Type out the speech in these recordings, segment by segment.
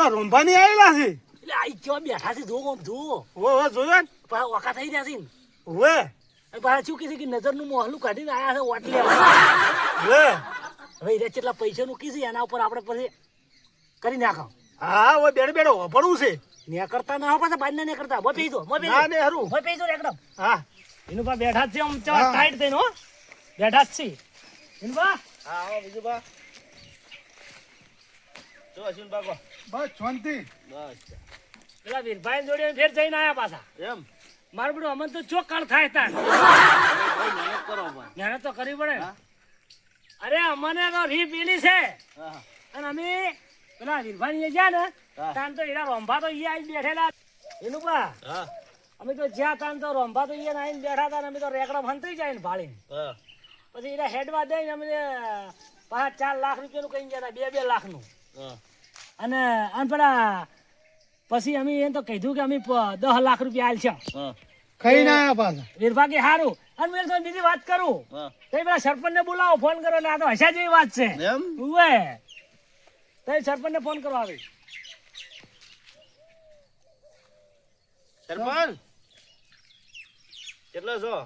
પેલા રોંભાની આવેલા છે. એટલે આઈ કેવા બેઠા છે? જોવો જોવો. ઓવે ઓવે જોયો ને. પાછા ઓકા થઈ ગયા છે ને? પાછા શું કીધું કે નજરનું મોહલું કાઢીને આયા છે ઓટ લેવા. હવે એ કેટલા પૈસાનું કીધું એના ઉપર આપણે પછી કરી નાખો હા ઓવે બેડે બેડો વભણું છે. ને કરતા ના હો પાછા બાજ ને કરતા મોય પી દો મોય ના ને હરું. મોય પી દો એકદમ. હા. એનું પા બેઠા છે આમ હા. ચવા ટાઈટ થઈને હો. બેઠા જ છે. એનું પા હા બીજું બા. જો અશ્વિન બાકો બસ શાંતિ. બસ. પેલા વીરભાઈ જોડે ફેર જઈને આયા પાછા. એમ? મારું બધું અમન તો ચોક્કર થાય તા મહેનત કરો મહેનત તો કરવી પડે. અરે અમને તો રી પીલી છે. અને અમે પેલા વીરભાઈ ગયા ને. તાન તો એના રોંભા તો એ આવી બેઠેલા. એનું પા અમે તો જ્યાં તાન તો રોંભા તો અહીંયા આવીને બેઠા હતા ને અમે તો રેકડા ફંતાઈ જાય ને ભાળીને પછી એના હેડવા દઈને અમે પાંચ ચાર લાખ રૂપિયાનું કઈ ગયા બે બે લાખનું. અને અનપડા પછી અમે એમ તો કીધું કે અમે દસ લાખ રૂપિયા આલ છે. ખાઈ ના આવ્યા પાછા? વીરભાઈ સારું અને મેં તમને બીજી વાત કરું. તો પેલા સરપંચ ને બોલાવો ફોન કરો એટલે આ તો હસા જેવી વાત છે. એમ? ઉવે. તો સરપંચ ને ફોન કરો આવી સરપંચ? કેટલો છો?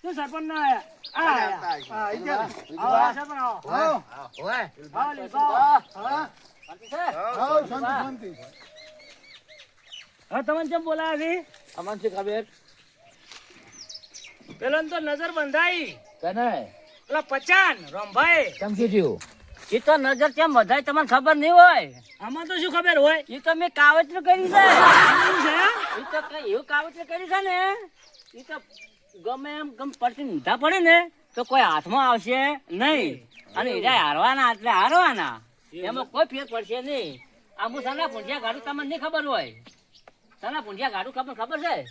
શું સરપંચ ના આયા તમને કેમ બોલાયા અમન છે ખબર પેલો તો નજર બંધાઈ કને પેલા પચાન રમભાઈ કેમ થયું એ તો નજર કેમ બધાય તમને ખબર નહીં હોય આમાં તો શું ખબર હોય એ તો મેં કાવતરું કરી છે એ તો કઈ એવું કાવતરું કરી છે ને એ તો ગમે એમ ગમ પડતી ઊંધા પડે ને તો કોઈ હાથમાં આવશે નહીં. અને એરા હારવાના એટલે હારવાના. એમાં કોઈ ફેર પડશે નહીં. આ હું સાના પૂંઠિયા ગાડું તમને નહીં ખબર હોય. સાના પૂંઠિયા ગાડું ખબર ખબર છે?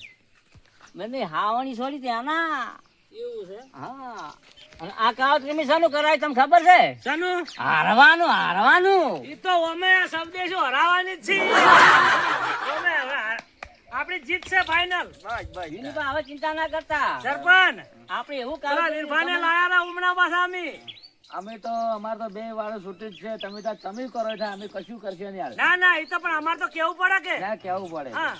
મને હાવણી છોડી ત્યાંના એવું છે? હા. અને આ કાવતરી મેં શાનું કરાય તમને ખબર છે? શાનું? હારવાનું હારવાનું. એ તો અમે આ હરાવવાની જ છે અમે હવે આ- આપણી જીત છે ફાઇનલ બસ હવે ચિંતા ના કરતા. સરપંચ આપણે એવું કરો નિર્ભાને લાયા ઉમણા પાછા અમે. અમે તો અમારે તો બે વાળો છૂટી જ છે. તમે તો તમે કરો છો અમે કશું કરશે નહીં ના ના એ તો પણ અમાર તો કેવું પડે કે? ના કેવું પડે? હા.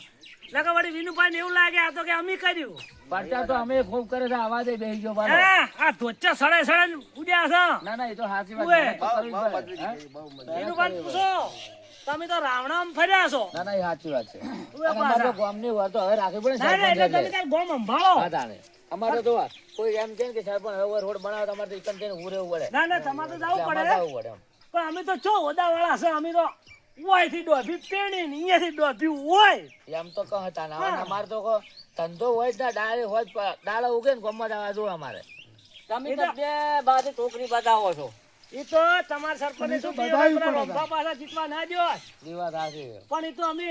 લગા વળી વિનુભાઈ ને એવું લાગે આ તો કે અમે કર્યું. પરચા તો અમે ખૂબ કરે છે આવાજે દે બેહી જો હે, આ ધોચા સડે સડે ઉડ્યા છે. ના ના એ તો સાચી વાત. વિનુભાઈ પૂછો. તમે તો રાવણામ ફર્યા છો. ના ના એ સાચી વાત છે. અમારો ગામની વાત તો હવે રાખવી પડે ના ના એટલે તમે. તાર ગોમ સંભાળો. હા, તાણે. અમારે તો કોઈ એમ કે કે સાહેબ પણ હવે રોડ બનાવે તો અમારે તો ઇકન થઈને ઉરે પડે ના ના તમારે તો જવું પડે. જવું પડે પણ અમે તો છો ઓદાવાળા છે અમે તો ઓયથી ડોભી પેણી ને અહીંયાથી ડોભી હોય. એમ તો કહો હતા ને અમારે તો કહો ધંધો હોય ના ડાળે હોય ડાળા ઉગે ને ગમત જવા જો અમારે. તમે તો બે બાજુ ટોકરી બતાવો છો. એ તો તમારા શું. રંભા પાછા જીતવા ના દ્યો. દીવા પણ એ તો અમે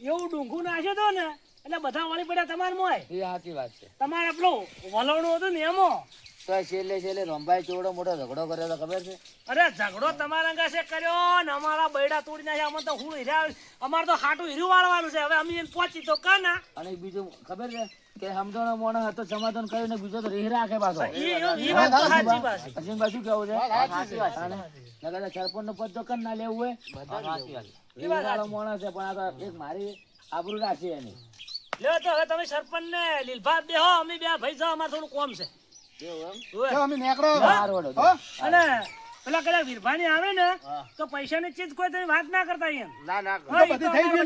એવું ડુંગું નાખ્યો તો ને એટલે બધા વળી પડ્યા તમારે મોય એ સાચી વાત છે તમારે આપણું વલણું હતું ને એમાં તો છેલ્લે છેલ્લે રંભાઈ ચોડો મોટો ઝઘડો કર્યો તો ખબર છે અરે ઝઘડો તમારા અંગાશે કર્યો ને અમારા બૈડા તોડી નાખ્યા અમે તો હું હીરા અમારે તો ખાટું હીરું વાળવાનું છે હવે અમે પહોંચી તો કાના અને બીજું ખબર છે કે સમજણો મોણસ હતો સમાધાન કર્યું ને બીજો તો રીહ રાખે પાછો ઈ ઈ વાત તો સાચી પાછી. અસીમભાઈ શું કેવું છે સાચી વાત છે નકર સરપંચ નો પદ તો કર ના લેવું હોય સાચી વાત રીહવાળો માણસ છે પણ આ એક મારી આબરૂ રાખી એની લ્યો તો હવે તમે સરપંચ ને લીલભા બેહો અમે બે ભાઈ જાઓ અમારે થોડું કોમ છે અમે નીકળો? અને પેલા કદાચ વીરભાની આવે ને તો પૈસાની ચીજ કોઈ તમે વાત ના કરતા એમ. ના ના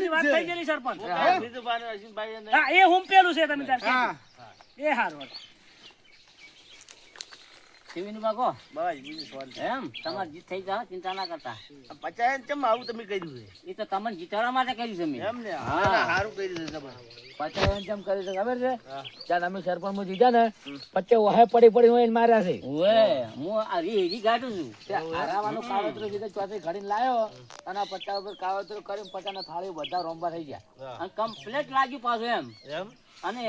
વાત થઈ ગયેલી સરપંચ. ને ને એ હું પેલું છે તમે એ હારું. ટીવીનું બાકો? બસ બીજું સોન એમ? તમારે જીત થઈ જાવ ચિંતા ના કરતા. પચાસ કેમ આવું તમે કર્યું છે? એ તો તમને જીતાડવા માટે કર્યું છે મેં. એમ ને? હા. સારું કર્યું છે તમારે. પચાસ કેમ કર્યું છે ખબર છે. ચાલ અમે સરપંચમાં જીતા ને પચાસ વહે પડી પડી હોય માર્યા છે. ઓએ હું આ રી હેજી ગાડું છું. તે હારાવાનું કાવતરું સીધે ચોથી ઘડીને લાયો અને પચાસ ઉપર કાવતરો કરીને પચાસ ના થાળી બધા રોંબા થઈ ગયા. અને કમ્પ્લેટ લાગ્યું પાછું એમ. એમ? અને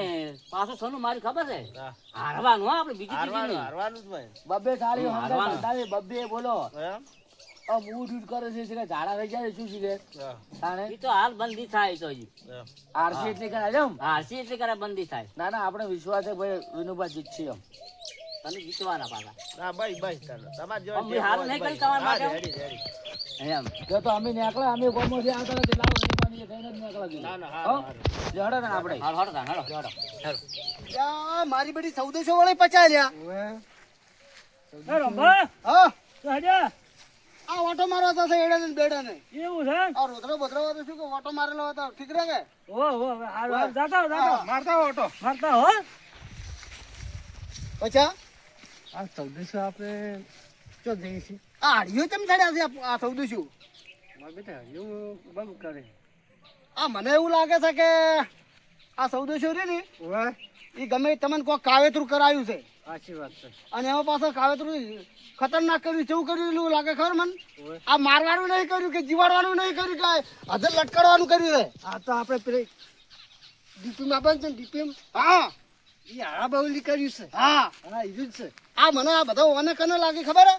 પાછું સોનું મારી ખબર છે. હારવાનું હા આપણે બીજી હારવાનું હારવાનું જ ભાઈ બબ્બે થાળી હારવાનું. બબ્બે બોલો. મૂડ ઉડ કરે છે છે ઝાડા થઈ જાય શું છે? તાણે? એ તો હાલ બંધી થાય તો હજી. આરસી એટલે કરાય એમ? આરસી એટલે કરાય બંધી થાય. ના ના આપણે વિશ્વાસ છે ભાઈ વિનુભા જીતશે એમ. તમે જીતવાના પાછા. ના ભાઈ ભાઈ ચાલો. તમારે જેવા અમે હારું નહીં કરી તમારા માટે? હા, રેડી, રેડી. એમ. જો તો અમે નીકળ્યા અમે આવતા મારી બધી ચૌદસો વાળી પચાવ્યા આ ઓટો મારવા તો એડા ને બેડે એવું છે કે ઓટો મારેલો હતો ઠીક રહે કે ઓ. જાતા હો, જાતા હો. મારતા ઓટો મારતા હો પચા આ ચૌદસો આપણે ચો જઈએ આ હાડીઓ કેમ ચડ્યા છે આ- ચૌદસો મારા બેટા બહુ કરે આ મને એવું લાગે છે કે આ ચૌદસો રે ને એ ગમે તમને કોઈ કાવેતરું કરાયું છે. સાચી વાત છે. અને એમાં પાછળ કાવેતરું ખતરનાક કર્યું જેવું કર્યું એવું લાગે ખબર મન? આ મારવાનું નહીં કર્યું કે જીવાડવાનું નહીં કર્યું કે હજે લટકાડવાનું કર્યું છે? આ તો આપણે પેલી ડીપીમ આપે છે ને ડીપીમ? હા. એ હારા બાઉલી કર્યું છે. હા. હા એ જ છે. આ મને આ બધા ઓને કને લાગે ખબર હે?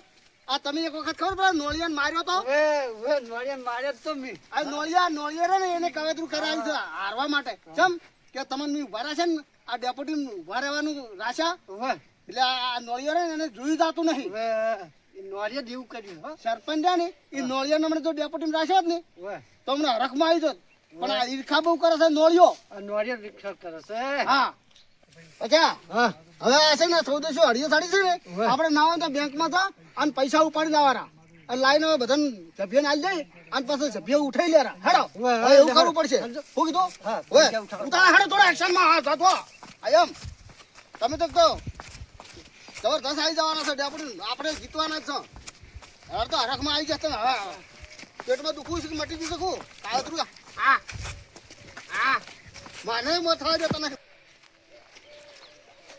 આ તમે એક વખત ખબર પડે નોળિયા માર્યો તો? ઓવે ઓવે નોળિયા માર્યા તો મેં. આ નોળિયા નોળિયા ને એને કવેતરું કરાવ્યું છે હારવા માટે. કેમ કે તમને ઊભા રહેશે ને આ ડેપ્યુટી ઊભા રહેવાનું રાશા? એટલે આ નોળિયા ને એને જોઈ જાતું નહીં. નોળિયા જેવું કર્યું સરપંચ ને એ નોળિયા હમણાં જો ડેપ્યુટી રાખ્યો જ ને. તો હમણાં હરખમાં આવી જોત. પણ આ ઈર્ખા બહુ કરે છે નોળિયો. નોળિયા કરે છે. હા. અચ્છા. હા. હવે આ છે ને ચૌદસો અઢીસો સાડી છે ને. આપણે ના હોય તો બેંકમાં તો અને પૈસા ઉપાડી દેવાના અને લાઈન હવે બધા સભ્ય ને આવી જાય અને પાછો સભ્ય ઉઠાઈ લેરા હેડો. હવે એવું. કરવું પડશે. શું કીધું? હવે. ઉતારા હેડો થોડા એક્શનમાં હા જાતો. આયમ તમે તો કહો. જબરદસ્ત આવી જવાના છે. આપણે આપણે જીતવાના જ છો. હવે તો હરખમાં આવી જશે ને. હવે પેટમાં દુખવું છે કે મટી જશે શું કાવતરું હા. હા. મને મત જતા નથી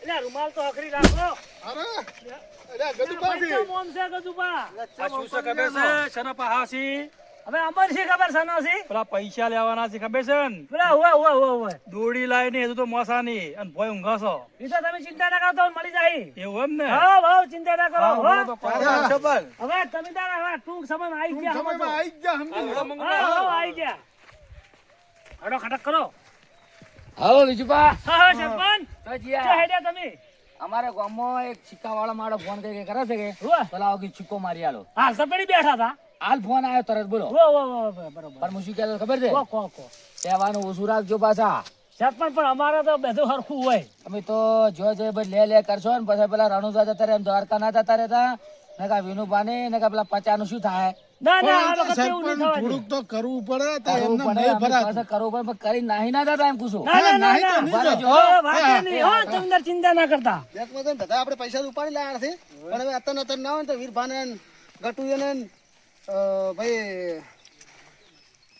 એટલે રૂમાલ તો હકરી રાખો અરે અરે પૈસા મોમ છે ગજુબા શું છે ખબર છે શેના પહાસી હવે અમર છે ખબર સનો પેલા પૈસા લેવાના છે ખબર છે ને? પેલા હોય હોય હોય હોય દોડી લાવીને હજુ તો મોસાની અને ભોય ઊંઘાશો. એ તો તમે ચિંતા ના કરતો મળી જાય. એવું એમ ને? હા ભાવ ચિંતા ના કરો. હવે તમે તારા હવે ટૂંક સમયમાં આવી ગયા સમજો. આવી ગયા સમજી આવી ગયા. હડો ખટક કરો. આવો બીજુપા હા હા સરપંચ. તો જીયા. હેડ્યા તમે? અમારે ગામમાં એક સિક્કા વાળો મારો ફોન કરી કરે છે કે. પેલા આવો કે મારી આલો. હાલ તો પડી બેઠા હતા. હાલ ફોન આવ્યો તરત બોલો. બરોબર. પણ હું શું કહેતો ખબર છે? કો કો કો. તહેવાનું ઓછું રાખજો પાછા. સરપંચ પણ અમારે તો બધું હરખું હોય. અમે તો જો જે ભાઈ લે લે કરશો ને પછી પેલા રણુજા જતા રહે દ્વારકા ના જતા રહેતા. ને કા વિનુભાની ને કા પેલા પચાનું શું થાય? ના ના આ વખતે એવું નહીં થવા થોડુંક તો કરવું પડે તો એમને નહીં ભરાતું. કરવું પડે પણ કરી નાહી ના જતા એમ ના ના ના ના નહીં, હો, તમે ચિંતા ના કરતા. આપણે પૈસા તો ઉપાડી લાવ્યા છે પણ હવે અત્યારે અત્યારે ના હોય તો વીરભાને ને ગટુએ ને અ, ભાઈ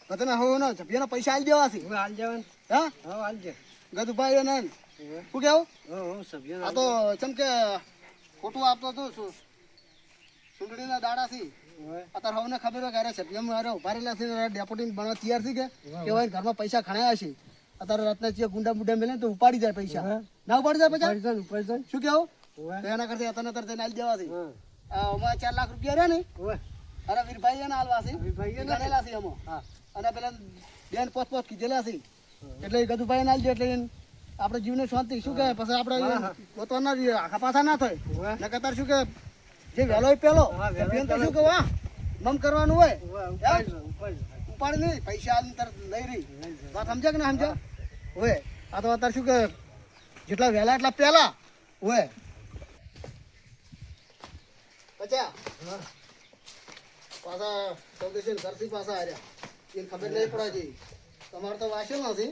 બધાને હવે ને સભ્યના પૈસા આલી દેવા છે. હાલ જવાનું હા? હા હાલ જે ગદુભાઈ અને શું કેવું? હું સભ્ય આ તો ચમ કે ખોટું આપતો હતો શું? ચૂંટણીના દાડા છે અત્યારે હવે ખબર હોય કે સભ્યમાં અરે ઊભા રહેલા છે બનવા તૈયાર છે કે? કે ઘરમાં પૈસા ખણાયા છે અત્યારે રાતના ગુંડા મુંડા મેલે તો ઉપાડી જાય પૈસા. ના ઉપાડી જાય પૈસા? શું કેવું? એના કરતા અત્યારે અત્યારે જઈને આલી દેવા છે. આ અમારે ચાર લાખ રૂપિયા રહ્યા ને? અરે વીરભાઈ એને આલવા છે. ગણેલા છે એમાં. અને પેલા બેન પોત પોત કીધેલા છે. એટલે ગધુભાઈ ગદુભાઈ આલી દે એટલે આપણે જીવને શાંતિ. શું કે પછી આપણે પોતાના આખા પાછા ના થાય. નકર શું કે જે વહેલો હોય પેલો. બેન તો શું કે મમ કરવાનું હોય. ઉપાડ નહીં પૈસા અંતર લઈ રહી. વાત સમજે કે ના સમજ્યા? હોય આ તો અત્યારે શું કે જેટલા વહેલા એટલા પહેલા હોય પચા પાછા સૌદેશી ઘરથી પાછા આવ્યા એને ખબર નહીં જેવી તમારે તો વાંચ્યું નથી.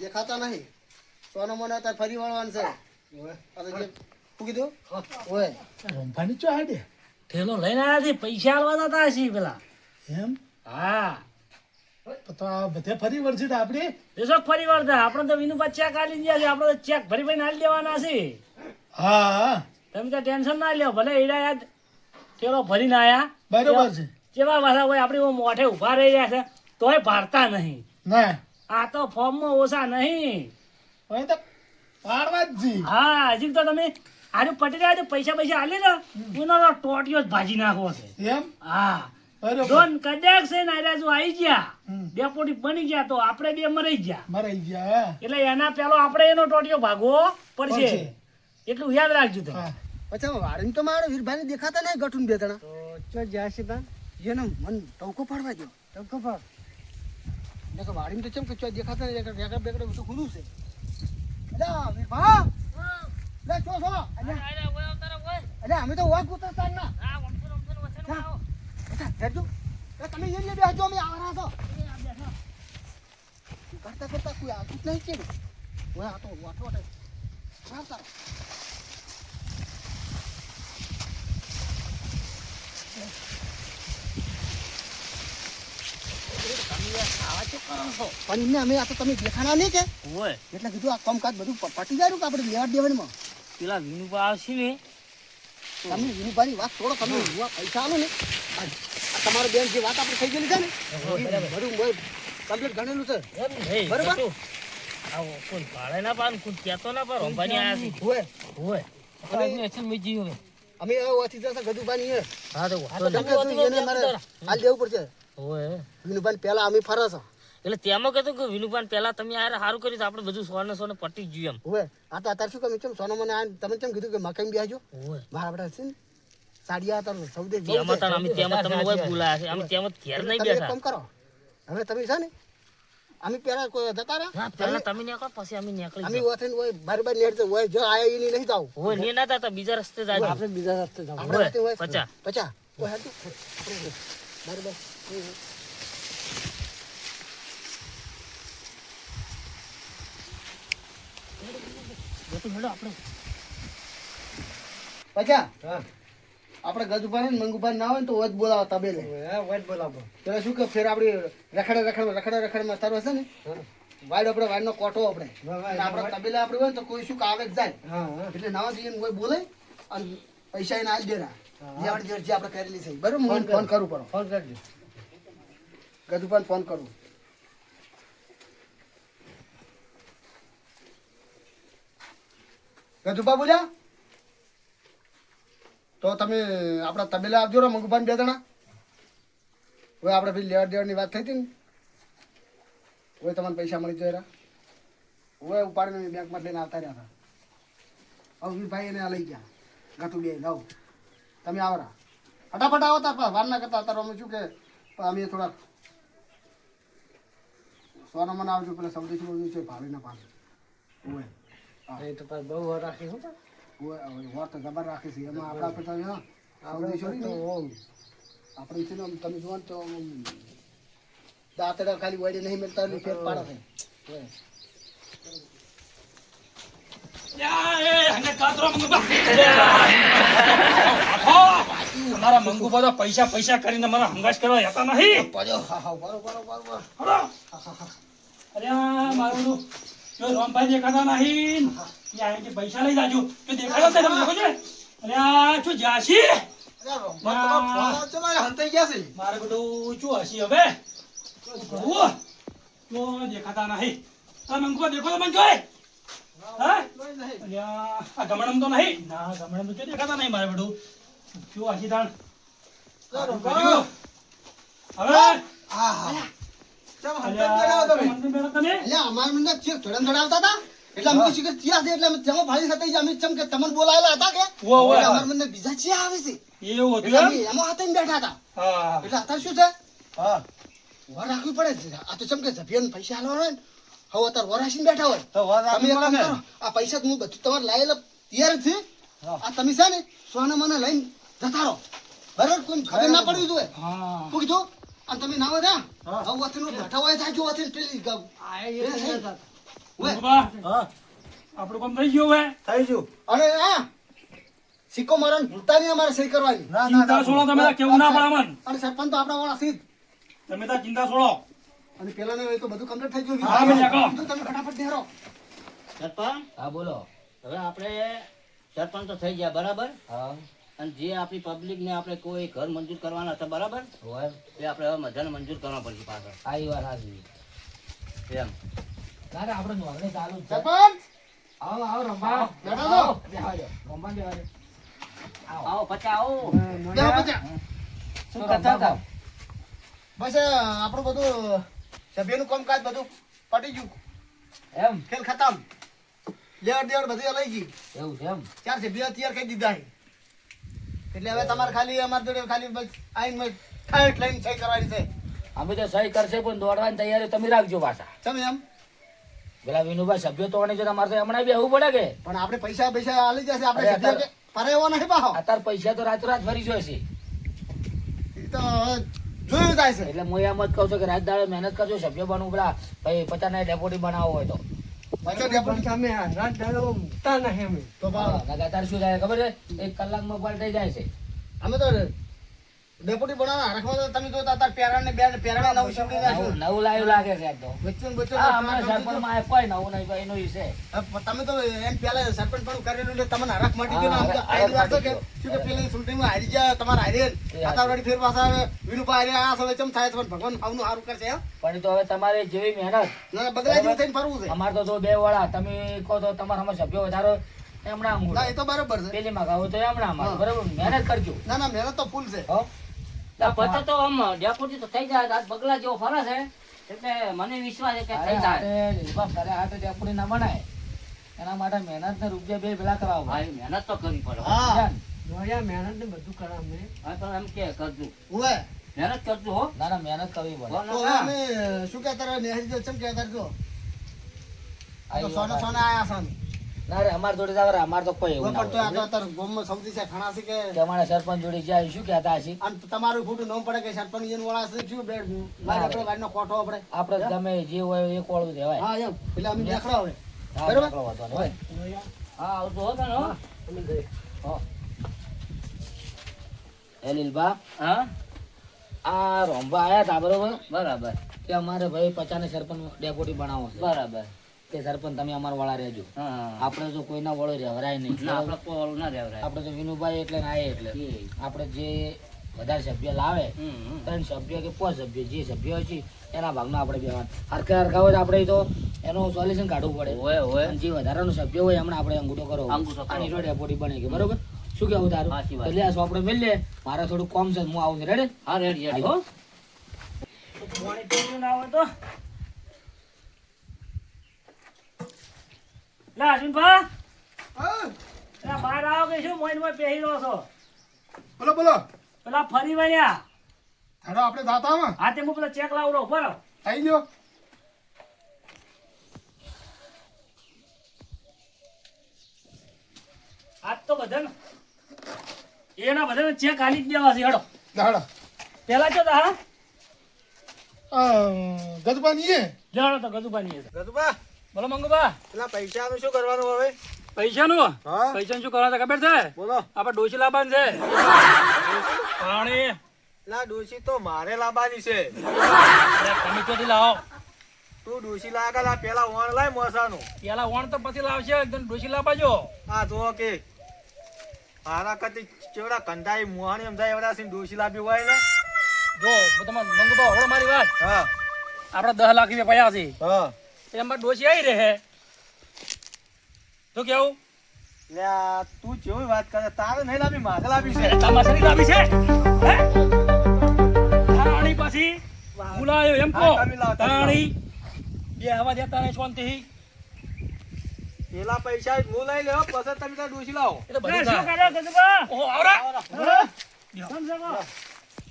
દેખાતા નહીં. સોનો મને અત્યારે ફરી વળવાનું છે. કીધું હોય રંભાની ચો હાડે? થેલો લઈને આવ્યા છે પૈસા આલવાના હતા છે પેલા. એમ? હા. તો આ બધે ફરી વળશે આપણે દેશો ફરી વાર આપણે તો વિનુભા ચેક આલી ગયા છે આપણે તો ચેક ભરી ભરીને આલી દેવાના છે. હા તમે તો ટેન્શન ના લ્યો ભલે એડા યાદ થેલો ભરીને આયા. બરોબર છે. કેવા હોય આપણી મોઢે ઊભા રહી રહ્યા છે તોય ભારતા નહીં. ના. આ તો ફોર્મમાં ઓછા નહીં. તો પાડવા જ. હા હજી તો તમે આજે પટી રહ્યા પૈસા પૈસા આલી ને એનો તો ટોટિયો જ ભાજી નાખવો છે. એમ? હા. ડોન કદાચ છે ને આર્યા આવી ગયા. ડેપોટી બની ગયા તો આપણે બે મરી ગયા. મરાઈ ગયા એટલે એના પેલો આપણે એનો ટોટિયો ભાગવો પડશે. એટલું યાદ રાખજો તમે. પછી વાળી તો મારો વીરભાઈ દેખાતા નહીં ગઠું બે જણા. તો ચો જ્યાં છે તા મન ટવકો પાડવા દો ટોકો પાડ. ને કે તો ચમ કે ચોય દેખાતા નહીં રેકડ બેકડ બધું ખુલ્લું છે. અલા વીરભા! લે છો અલ્યા. અલ્યા અમે તો વાગ ઉતરતા ના હેડજો એ તમે એ લે બેસજો અમે આવરા છો. કરતા કરતા કોઈ આવતું જ નહીં છે ને. ઓય આ તો વાટો વાટે. આવતા પણ એમને અમે આ તો તમે દેખાણા નહીં કે? ઓય. એટલે કીધું આ કામકાજ બધું પટી જાય કે આપણે લેવા દેવાડીમાં. પેલા વિનુભા આવશે ને તમે વિનુભાઈની વાત છોડો તમે આ પૈસા આલો ને. તમારો બેન જે વાત આપણે થઈ ગયેલી છે ને બધું કમ્પ્લીટ ગણેલું છે. બરોબર? આવો કોઈ ભાડે ના પાડે કોઈ કહેતો ના પાડે રંભાની આયા છે. હોય હોય આપણે એક્શન મેજી હવે. અમે જશે હા તો તમે એને મારે હાલ દેવું પડશે હોય વિનુભાઈ પહેલા અમે ફરે છે. એટલે તેમાં કહેતો કે વિનુભાન પહેલા તમે યાર સારું કર્યું આપણે બધું સોને સોને પટી જ ગયું હોય આ તો અત્યારે શું કમી ચમ સોનો મને આ તમે ચમ કીધું કે મકાઈ એમ હોય મારા બેટા છે ને સાડિયા તો સૌદે તેમાં છે. અમે તેમાં તમને હોય બોલાયા છે અમે તેમાં ઘેર નહીં તમે બેઠા. કામ કરો. હવે તમે છે ને અમે પહેલા કોઈ જતા રહ્યા? પહેલા તમે નીકળો પછી અમે નીકળી અમે જાઓ. ઓથે હોય બાર બાર નેટ હોય જો આયા એની નહીં જાવ હોય ને ના થતા બીજા રસ્તે જાજો. આપણે બીજા રસ્તે જાવ આપણે વચ્ચે હોય. પચા. પચા. ઓય હાલ તું. બરાબર પચા આપણે ને મંગુભાઈ ના હોય ને તો વધ બોલાવો તબેલે. વાઈટ બોલાવો. પેલા શું કે ફેર આપણે રખડે રખડે રખડે રખડે માં તારો હશે ને? વાઈડ આપણે વાઈડ નો કોટો આપણે. આપણે તબેલે આપણે હોય તો કોઈ શું કે જ જાય. એટલે ના જઈને કોઈ બોલે અને પૈસા એને આજ દેના. લેવડ દેવડ જે આપણે કરેલી છે. બરોબર ફોન કરું. પડો. ફોન કરજો. ગજુભાઈ ફોન કરું. ગજુભા બોલ્યા તો તમે આપણા તબેલે આવજો રો મંગુભાઈ બે જણા. હવે આપણે પછી લેવડ દેવડની વાત થઈ હતી ને, હવે તમને પૈસા મળી જાય હવે ઉપાડીને બેંકમાં લઈને આવતા રહ્યા હતા. હવે ભાઈ એને આ લઈ ગયા. ગાતું બે, જાઓ. તમે આવરા ફટાફટ આવો તાર પાસે. વાર ના કરતા અમે શું કે અમે થોડાક સોના મને આવજો, પેલા સૌથી છે ભાવે ના પાડે ઓય એ તો પાછું બહુ વાર રાખી હું. તો ઓય ઓય વાત તો જબર રાખી છે. એમાં આપણા કરતા હા. સૌદેશી તો હોય ને, આપણે છે ને તમે જુઓ તો દાંતડા ખાલી વડે નહીં મળતા એટલે ફેર પાડે છે. મારા મંગુબા તો પૈસા પૈસા કરીને મારા હંગાશ કરવા જતા નહીં. અરે આ મારું બધું જો રામભાઈ દેખાતા નહીં. એ અહીંથી પૈસા લઈ જાજો. જો દેખાડો છે તમે છે. અરે આ શું જાશી મારે બધું શું હશી હવે? જો દેખાતા નહીં. આ મંગુબા દેખો તો મને જોઈ. હા? ગમણમ તો નહીં? ના ગમણમ તો દેખાતા નહીં મારે બધું? શું હશી તાણ હવે? બેઠા તમે એટલે અમારા મને ચેક ધોરણ ધડાવતા હતા? એટલે અમે શું કે છે એટલે અમે જમા ભાડી સાથે અમે ચમ કે તમને બોલાયેલા હતા કે? ઉવ્વ, ઉવ્વ. એટલે અમારા મને બીજા ચિયા આવે છે. એવું હતું એટલે એમ? અમે એમાં હતા ને બેઠા હતા. એટલે અત્યારે શું છે? વર રાખવી પડે આ તો ચમ કે સભ્યને પૈસા આલવા હોય ને હવે અત્યારે વર રાખીને બેઠા હોય. તમે એક કામ કરો આ પૈસા હું બધું તમારે લાયેલા તૈયાર છે. આ તમે છે ને સોના મને લઈને જતા રહો. બરાબર? કોઈ ખબર ના પડવી જોઈએ. શું કીધું? અને તમે ના વધ્યા હવે વથીનો બેઠા હોય થાય જો વથીને પેલી ગ- ઓય. બાબા, આપણું કામ થઈ ગયું હવે. થઈ ગયું. અને આ સિક્કો મારવાનું ભૂલતા નહીં અમારે સહી કરવાની. ચિંતા છોડો તમે કેવું ના પડે મન. અને સરપંચ તો આપણા વાળા સીધ તમે તાર ચિંતા છોડો. અને પેલાને એ તો બધું કમ્પ્લીટ થઈ ગયું. હા. તમે ફટાફટ સરપંચ? હા બોલો. હવે આપણે સરપંચ તો થઈ ગયા બરાબર? હા. અને જે આપણી પબ્લિક ને આપણે કોઈ ઘર મંજૂર કરવાના હતા બરાબર? હોય. એ આપણે હવે બધાને મંજૂર કરવા પડશે પાછળ. આવી વાર હાજી એમ. ના ના આપણે નોકરી ચાલુ છે. સરપંચ! આવો આવો રંભા બેઠો બેહવા દો. રંભા બેહવા આવો. પછી આવો. બેહો પછી. શું કરતા હતા? બસ આપણું બધું સભ્યનું કામકાજ બધું પટી ગયું. એમ? ખેલ ખતમ. લેવડ દેવડ બધું લઈ ગઈ. એવું છે એમ? ચાર સભ્ય તૈયાર કરી દીધા છે. એટલે હવે તમારે ખાલી અમારી જોડે ખાલી આઈને ઠાઠ લઈને સહી કરવાની છે. અમે તો સહી કરશે પણ દોડવાની તૈયારી તમે રાખજો પાછા. તમે એમ? પેલા વિનુભાઈ સભ્યો તોડની છે તમારે તો હમણાં બેહવું પડે કે? પણ આપણે પૈસા પૈસા આલી જશે આપણે પરે એવો નહીં પાહો. અત્યારે પૈસા તો રાતોરાત ફરી જશે તો જોયું થાય છે એટલે હું એમ જ કહું છું કે રાત દાડે મહેનત કરજો સભ્ય બનવું પેલા ભાઈ પચાસ ના ડેપોટી બનાવવો હોય તો. લગાતાર શું થાય ખબર છે? એક કલાકમાં પલટાઈ જાય છે. અમે તો ડેપોટી બનાવવા હરખમાં તમે જોતા હતા પેરા ને બે પેરા નવું શીખડી નવું લાવ્યું લાગે છે એકદમ વચ્ચે ને અમારા સરપંચમાં આ કોઈ નવું નહીં કોઈ એનું વિશે હવે તમે તો એમ પેલા સરપંચ પણ કરેલું એટલે તમને હરખ મટી ગયો આમ આઈ વાત કે? શું કે પેલી ચૂંટણીમાં હારી ગયા તમારે હારી એ ફેર પાછા હવે વિનુપા હારી આ હવે ચમ થાય પણ ભગવાન આવનું સારું કરશે પણ તો હવે તમારે જેવી મહેનત. ના ના, જેવું થઈને ફરવું છે. અમારે તો જો બે વાળા તમે કહો તો તમારા અમારા સભ્યો વધારો એમણા ના એ તો બરાબર છે. પેલી માં ગાવું તો એમણા અમારે બરાબર? મહેનત કરજો. ના ના મહેનત તો ફૂલ છે. હો? પતા તો આમ ડેપોટી તો થઈ જાય આ બગલા જેવો ફરે છે એટલે મને વિશ્વાસ છે કે થઈ જાય. હાથે હાથે ડેપોડી ના બનાય. એના માટે મહેનત ને રૂપિયા બે પેલા કરાવો મહેનત તો કરવી પડે હા. મહેનત ને બધું કરા અમે હા, પણ એમ કે કરજો. મહેનત કરજો હો. ના ના મહેનત કરવી પડે. તો અમે શું કહેતા રહ્યા નેહરી જો ચમ કહેતા જો આ સોના સોના આયા છે ના રે અમાર જોડે જાવ અમાર તો કોઈ એવું પણ તો આ તો હોય. ગોમ ગામમાં સૌથી છે ઘણા છે કે? તમારા સરપંચ જોડે જાય શું કહેતા છે આમ તમારું ખોટું ન પડે કે સરપંચ જેન વાળા છે શું બેડ મારે આપણે વાડનો કોઠો આપણે આપણે તમે જે હોય એ કોળું દેવાય. હા એમ. એટલે અમે દેખડા હવે હા, બરાબર? હોય. હા. આવજો હો તને, હો. એ લીલબા હા? આ રોંબા આયા તા બરોબર? બરાબર. કે અમારે ભાઈ પચાને સરપંચ ડેપોટી બનાવો છે. બરાબર. કે સરપંચ તમે અમારા વાળા રહેજો. આપણે જો કોઈના વાળો રહેવરાય નહીં. ના આપણે કોળ ના રહેવરાય આપણે તો વિનુભાઈ એટલે ના એટલે. આપણે જે વધારે સભ્ય લાવે. ત્રણ સભ્ય કે પાંચ સભ્ય જે સભ્ય હોય છે એના ભાગનો આપણે બેવાનું હરખા હરખા હોય આપણે તો એનું સોલ્યુશન કાઢવું પડે. હોય હોય જે વધારાનો સભ્ય હોય હમણાં આપણે અંગૂઠો કરો. આની જોડે ડેપોટી બને કે બરોબર? શું કેવું તારું? એટલે. આ સોપડે મેળ મારે થોડું કોમ છે હું આવું રેડે હા રેડી રેડી હો પાણી પીવું ના હોય તો? લે અશ્વિનભા. લે બહાર આવો કે શું? મોઈન મોઈ પહેરી રહ્યો છો. બોલો બોલો. પેલા ફરી વળ્યા. હેડો આપણે જાતા માં હા તે હું પેલા ચેક લાવડો બરો થઈ ગયો. આજ તો બધાને એના બધાને ચેક હાલી જ દેવા છે હેડો. હેડો. પેલા ચો હા. ગજબાની એ? લેડો તો ગજુબાની હે ગજુબા. બોલો મંગુબા. પેલા પૈસાનું શું કરવાનું હવે? પૈસાનું? હા? પૈસાનું શું કરવાનું ખબર છે? બોલો. આપડે ડોસી લાવવાનું છે. પાણી. પેલા ડોસી તો મારે લાવવાની છે. તમે ક્યાંથી લાવો? તું ડોશી લાગેલા પેલા વણ લાય મોસાનું. પેલા વણ તો પછી લાવશે એકદમ ડોશી લાવજો હા જો કે મારા કતી ચેવડા કંધાઈ મોહાણી એમ થાય એવડા સિંહ ડોશી લાવી હોય ને? જો તમે મંગુબા હવે મારી વાત. હા. આપડે દસ લાખ રૂપિયા પડ્યા છે. હા. એમાં ડોશી આવી રહે. તો કેવું? લે તું જેવી વાત કરે તારે નહીં લાવી મારે લાવી છે. તમારી લાવી છે? હે? તાણી પછી બોલાયો એમ કો તાણી બે હવા દેતા નહીં શાંતિથી. પેલા પૈસા હું લઈ લેવો પછી તમે તાર ડોશી લાવો. એ તો બધું શું કરો ગજુબા? ઓ આવરા. સમજો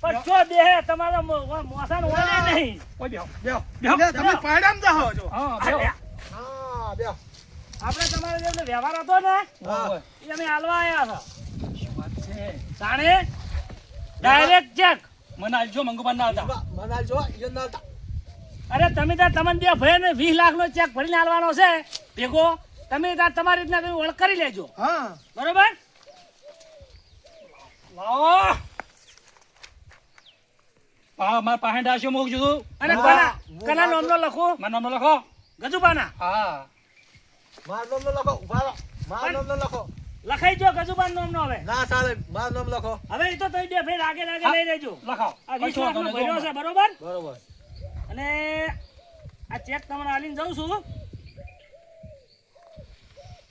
પણ જો બે તમારા મો- મોસાનો નહીં. ઓય બેહો બેહો. બેહો તમે પાડામ જાઓ છો. હા બેહો. હા બે આપણે તમારે જેમને વ્યવહાર હતો ને એ અમે હાલવા આવ્યા હતા. વાત ડાયરેક્ટ ચેક મને આલજો મંગુબાન ના હતા મના જો ઈ ના તા અરે તમે ત્યાં તમને બે ભાઈ ને વીસ લાખ નો ચેક ભરીને હાલવાનો છે. ભેગો. તમે ત્યાં તમારી રીતના તમે ઓળખ કરી લેજો. હા. બરોબર? લાવો માર પાસે ડાસ્યો મોકજો તું. અને કના કના નામનો લખો. મારું નામ લખો. ગજુબાના. હા. માર નામનો લખો રહો. માર નામ લખો. લખાઈ જો ગજુબાન નામનો હવે. ના ચાલે માર નામ લખો. હવે એ તો તઈ બે ફેર રાગે રાગે લઈ લેજો. લખાવો આ વીસ કશો લાખ નો ભર્યો છે બરોબર? બરોબર. અને આ ચેક તમને આલીને જાઉં છું.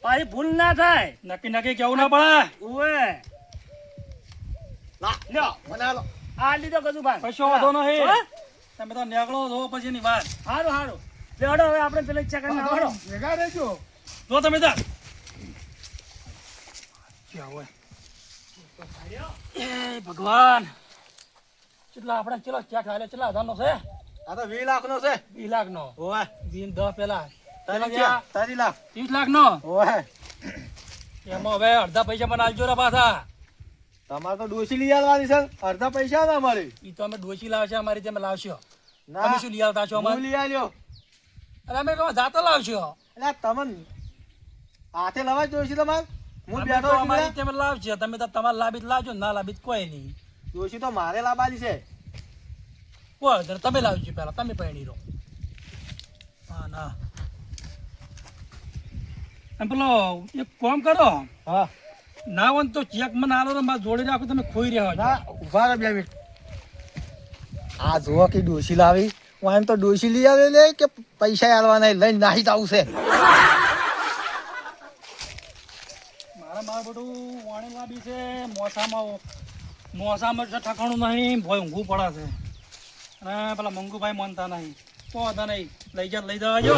પાછી ભૂલ ના થાય. નક્કી નક્કી કેવું ના પડે? ઉવે. લા લ્યો. મને હાલો. આ લીધો ગજુબાન કશો વાંધો નહીં. હા? તમે તો નીકળો પછી ની વાત. હારું હારું. લેવડો હવે આપણે પેલા ચેક કરીને આવડો ભેગા રહેજો. જો તમે તાર ક્યાં હોય? એ ભગવાન. કેટલા આપણે ચલો ચેક હાલે કેટલા હજારનો છે? આ તો વીસ લાખ નો છે. વીસ લાખ નો વીસ દસ પેલા તારી લાખ. ત્રીસ લાખ નો એમાં હવે અડધા પૈસા મને આલજો રે પાછા. તમારે તો ડોસી લઈ આવવાની છે. અડધા પૈસા ના અમારે. ઈ તો અમે ડોસી લાવશે અમારી તમે લાવશો. ના તમે શું લઈ આવતા છો અમારે? લઈ આવ્યો અરે અમે કહો જાતે લાવશો? એટલે તમને હાથે લવાય ડોસી તમારે? હું બેઠો તો અમારી ને. લાવશે. તમે તો તમારે લાભી લાવજો ના લાભી કોઈ નહીં. ડોસી તો મારે લાવવાની છે. કોઈ તમે લાવજો પેલા તમે પહેણી રહો હા ના. એમ પેલો એક કામ કરો. હા. ના હોય તો ચેક મને આલો ને મારે જોડે રાખો તમે ખોઈ રહ્યા ના ઊભા રહે બે મિનિટ. આ જુઓ કે ડોસી લાવી. હું એમ તો ડોસી લઈ આવે લે કે પૈસા આલવાના લઈને નાહી જ આવશે મારા મારા બધું વાણી લાવી છે મોસામાં મોસામાં છે ઠકાણું નહીં ભોય ઊંઘું પડે છે. અને પેલા મંગુભાઈ માનતા નહીં. તો વાંધો નહીં. લઈ જા લઈ જવા જો